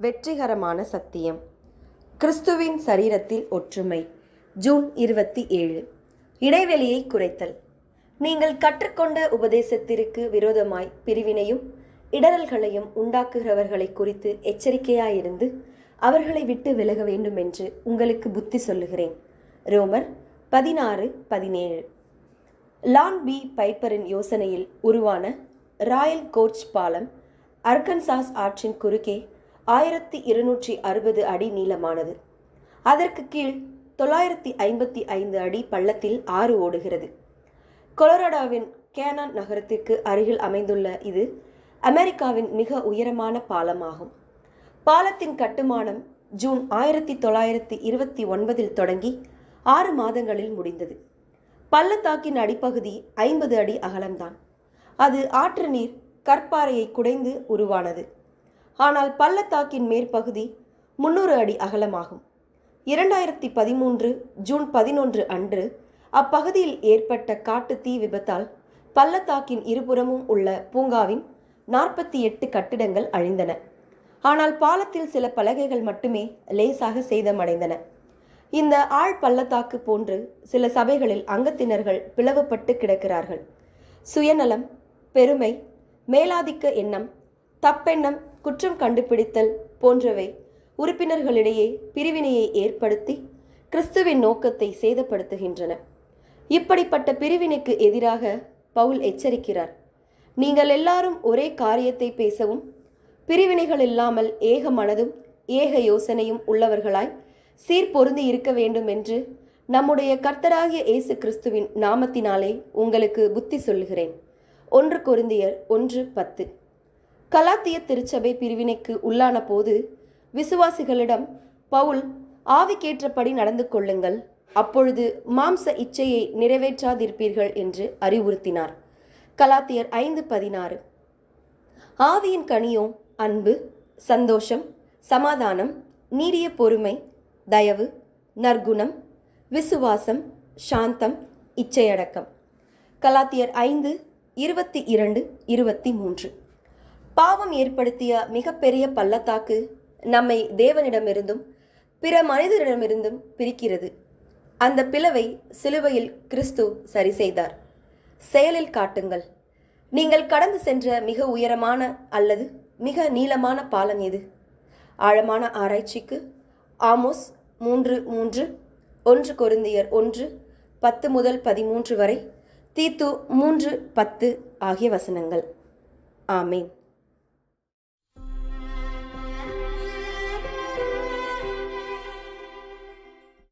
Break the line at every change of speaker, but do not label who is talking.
வெற்றிகரமான சத்தியம். கிறிஸ்துவின் சரீரத்தில் ஒற்றுமை. ஜூன் இருபத்தி ஏழு. இடைவெளியை குறைத்தல். நீங்கள் கற்றுக்கொண்ட உபதேசத்திற்கு விரோதமாய் பிரிவினையும் இடரல்களையும் உண்டாக்குகிறவர்களை குறித்து எச்சரிக்கையாயிருந்து அவர்களை விட்டு விலக வேண்டும் என்று உங்களுக்கு புத்தி சொல்லுகிறேன். ரோமர் பதினாறு பதினேழு. லான் பி. பைப்பரின் யோசனையில் உருவான ராயல் கோச் பாலம் அர்கன்சாஸ் ஆற்றின் குறுக்கே ஆயிரத்தி இருநூற்றி அறுபது அடி நீளமானது. அதற்கு கீழ் தொள்ளாயிரத்தி ஐம்பத்தி ஐந்து அடி பள்ளத்தில் ஆறு ஓடுகிறது. கொலராடாவின் கேனான் நகரத்திற்கு அருகில் அமைந்துள்ள இது அமெரிக்காவின் மிக உயரமான பாலமாகும். பாலத்தின் கட்டுமானம் ஜூன் ஆயிரத்தி தொள்ளாயிரத்தி இருபத்தி ஒன்பதில் தொடங்கி ஆறு மாதங்களில் முடிந்தது. பள்ளத்தாக்கின் அடிப்பகுதி ஐம்பது அடி அகலம்தான். அது ஆற்று நீர் கற்பாறையை குடைந்து உருவானது. ஆனால் பள்ளத்தாக்கின் மேற்பகுதி முன்னூறு அடி அகலமாகும். இரண்டாயிரத்தி பதிமூன்று ஜூன் பதினொன்று அன்று அப்பகுதியில் ஏற்பட்ட காட்டு தீ விபத்தால் பள்ளத்தாக்கின் இருபுறமும் உள்ள பூங்காவின் நாற்பத்தி எட்டு கட்டிடங்கள் அழிந்தன. ஆனால் பாலத்தில் சில பலகைகள் மட்டுமே லேசாக சேதமடைந்தன. இந்த ஆழ் பள்ளத்தாக்கு போன்று சில சபைகளில் அங்கத்தினர்கள் பிளவுபட்டு கிடக்கிறார்கள். சுயநலம் பெருமை மேலாதிக்க எண்ணம் தப்பெண்ணம் குற்றம் கண்டுபிடித்தல் போன்றவை உறுப்பினர்களிடையே பிரிவினையை ஏற்படுத்தி கிறிஸ்துவின் நோக்கத்தை சேதப்படுத்துகின்றன. இப்படிப்பட்ட பிரிவினைக்கு எதிராக பவுல் எச்சரிக்கிறார். நீங்கள் எல்லாரும் ஒரே காரியத்தை பேசவும் பிரிவினைகள் இல்லாமல் ஏக மனதும் ஏக யோசனையும் உள்ளவர்களாய் சீர்பொருந்தி இருக்க வேண்டும் என்று நம்முடைய கர்த்தராகிய இயேசு கிறிஸ்துவின் நாமத்தினாலே உங்களுக்கு புத்தி சொல்லுகிறேன். ஒன்று கொருந்தியர் ஒன்று பத்து. கலாத்திய திருச்சபை பிரிவினைக்கு உள்ளான போது விசுவாசிகளிடம் பவுல் ஆவிக்கேற்றபடி நடந்து கொள்ளுங்கள். அப்பொழுது மாம்ச இச்சையை நிறைவேற்றாதிருப்பீர்கள் என்று அறிவுறுத்தினார். கலாத்தியர் ஐந்து பதினாறு. ஆவியின் கனியோ அன்பு சந்தோஷம் சமாதானம் நீடிய பொறுமை தயவு நற்குணம் விசுவாசம் சாந்தம் இச்சையடக்கம். கலாத்தியர் ஐந்து இருபத்தி இரண்டு இருபத்தி மூன்று. பாவம் ஏற்படுத்திய மிகப்பெரிய பள்ளத்தாக்கு நம்மை தேவனிடமிருந்தும் பிற மனிதரிடமிருந்தும் பிரிக்கிறது. அந்த பிளவை சிலுவையில் கிறிஸ்து சரி செய்தார். செயலில் காட்டுங்கள். நீங்கள் கடந்து சென்ற மிக உயரமான அல்லது மிக நீளமான பாலம் எது? ஆழமான ஆராய்ச்சிக்கு ஆமோஸ் மூன்று மூன்று ஒன்று கொருந்தியர் ஒன்று பத்து முதல் பதிமூன்று வரை தீத்து மூன்று பத்து ஆகிய வசனங்கள். ஆமேன்.